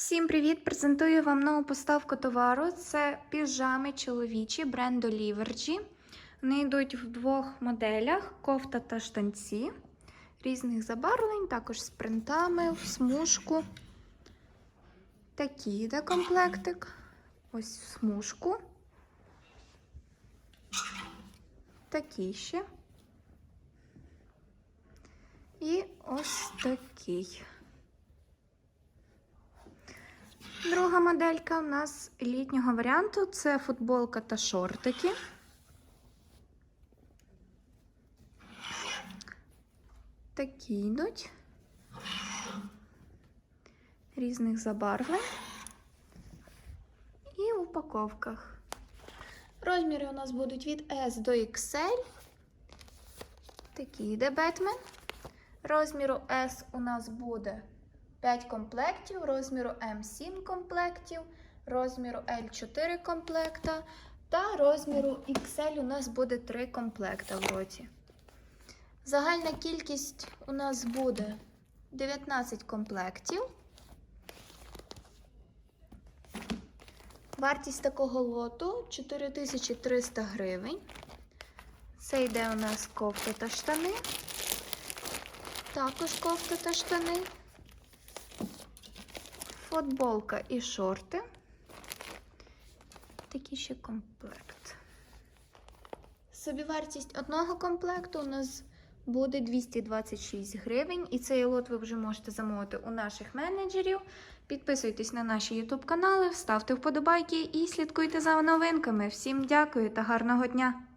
Всім привіт! Презентую вам нову поставку товару. Це піжами чоловічі бренду Livergy. Вони йдуть в двох моделях: кофта та штанці різних забарвлень, також з принтами, в смужку. Такий йде комплектик. Ось в смужку. Такий ще. І ось такий. Друга моделька у нас літнього варіанту це футболка та шортики. Такі йдуть різних забарвлень і в упаковках. Розміри у нас будуть від S до XL. Такий йде Бетмен. Розміру S у нас буде 5 комплектів, розміру М 7 комплектів, розміру L 4 комплекта та розміру XL у нас буде 3 комплекта в році. Загальна кількість у нас буде 19 комплектів. Вартість такого лоту 4300 гривень. Це йде у нас кофта та штани. Також кофта та штани футболка і шорти. Такий ще комплект. Собівартість одного комплекту у нас буде 226 гривень, і цей лот ви вже можете замовити у наших менеджерів. Підписуйтесь на наші YouTube канали, ставте вподобайки і слідкуйте за новинками. Всім дякую та гарного дня!